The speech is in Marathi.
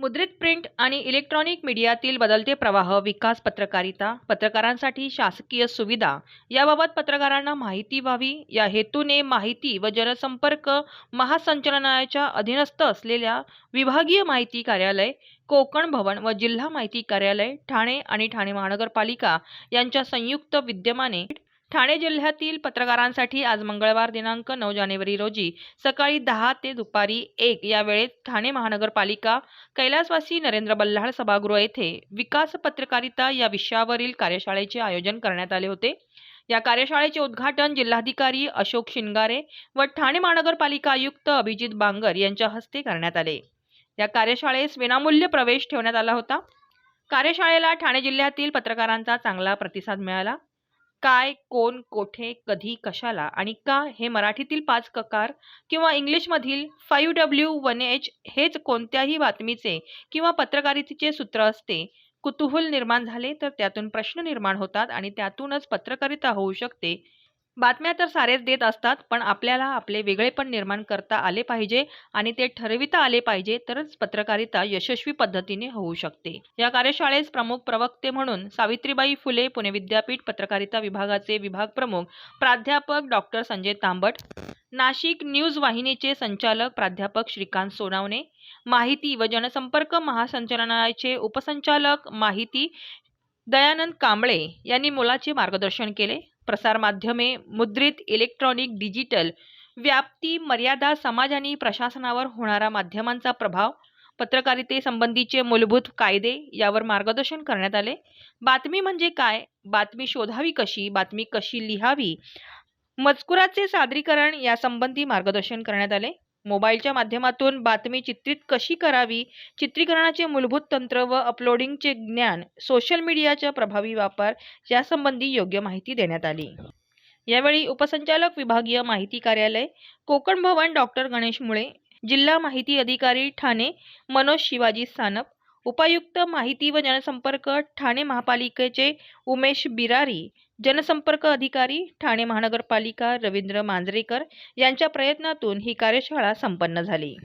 मुद्रित प्रिंट आणि इलेक्ट्रॉनिक मीडियातील बदलते प्रवाह विकास पत्रकारिता पत्रकारांसाठी शासकीय सुविधा याबाबत पत्रकारांना माहिती व्हावी. या हेतूने माहिती व जनसंपर्क महासंचालनालयाच्या अधीनस्थ असलेल्या विभागीय माहिती कार्यालय कोकण भवन व जिल्हा माहिती कार्यालय ठाणे आणि ठाणे महानगरपालिका यांच्या संयुक्त विद्यमाने ठाणे जिल्ह्यातील पत्रकारांसाठी आज मंगळवार दिनांक नऊ जानेवारी रोजी सकाळी दहा ते दुपारी एक या वेळेत ठाणे महानगरपालिका कैलासवासी नरेंद्र बल्लाळ सभागृह येथे विकास पत्रकारिता या विषयावरील कार्यशाळेचे आयोजन करण्यात आले होते. या कार्यशाळेचे उद्घाटन जिल्हाधिकारी अशोक शिंगारे व ठाणे महानगरपालिका आयुक्त अभिजित बांगर यांच्या हस्ते करण्यात आले. या कार्यशाळेस विनामूल्य प्रवेश ठेवण्यात आला होता. कार्यशाळेला ठाणे जिल्ह्यातील पत्रकारांचा चांगला प्रतिसाद मिळाला. काय कोण कोठे कधी कशाला आणि का हे मराठीतील पाच ककार किंवा इंग्लिशमधील फाईव्ह डब्ल्यू वन एच हेच कोणत्याही बातमीचे किंवा पत्रकारितेचे सूत्र असते कुतूहल निर्माण झाले तर त्यातून प्रश्न निर्माण होतात आणि त्यातूनच पत्रकारिता होऊ शकते. बातम्या तर सारेच देत असतात पण आपल्याला आपले वेगळेपण निर्माण करता आले पाहिजे आणि ते ठरविता आले पाहिजे तरच पत्रकारिता यशस्वी पद्धतीने होऊ शकते. या कार्यशाळेस प्रमुख प्रवक्ते म्हणून सावित्रीबाई फुले पुणे विद्यापीठ पत्रकारिता विभागाचे विभाग प्रमुख प्राध्यापक डॉक्टर संजय तांबट नाशिक न्यूज वाहिनीचे संचालक प्राध्यापक श्रीकांत सोनावणे माहिती व जनसंपर्क महासंचालनालयाचे उपसंचालक माहिती दयानंद कांबळे यांनी मोलाचे मार्गदर्शन केले. प्रसारमाध्यमे मुद्रित इलेक्ट्रॉनिक डिजिटल व्याप्ती मर्यादा समाज आणि प्रशासनावर होणारा माध्यमांचा प्रभाव पत्रकारितेसंबंधीचे मूलभूत कायदे यावर मार्गदर्शन करण्यात आले. बातमी म्हणजे काय? बातमी शोधावी कशी? बातमी कशी लिहावी? मजकुराचे सादरीकरण यासंबंधी मार्गदर्शन करण्यात आले. मोबाईलच्या माध्यमातून बातमी चित्रित कशी करावी? चित्रीकरणाचे मूलभूत तंत्र व अपलोडिंगचे ज्ञान सोशल मीडियाचा प्रभावी वापर यासंबंधी योग्य माहिती देण्यात आली. यावेळी उपसंचालक विभागीय माहिती कार्यालय कोकण भवन डॉक्टर गणेश मुळे जिल्हा माहिती अधिकारी ठाणे मनोज शिवाजी सानप उपायुक्त माहिती व जनसंपर्क ठाणे महापालिकेचे उमेश बिरारी जनसंपर्क अधिकारी ठाणे महानगरपालिका रवींद्र मांजरेकर यांच्या प्रयत्नातून ही कार्यशाळा संपन्न झाली.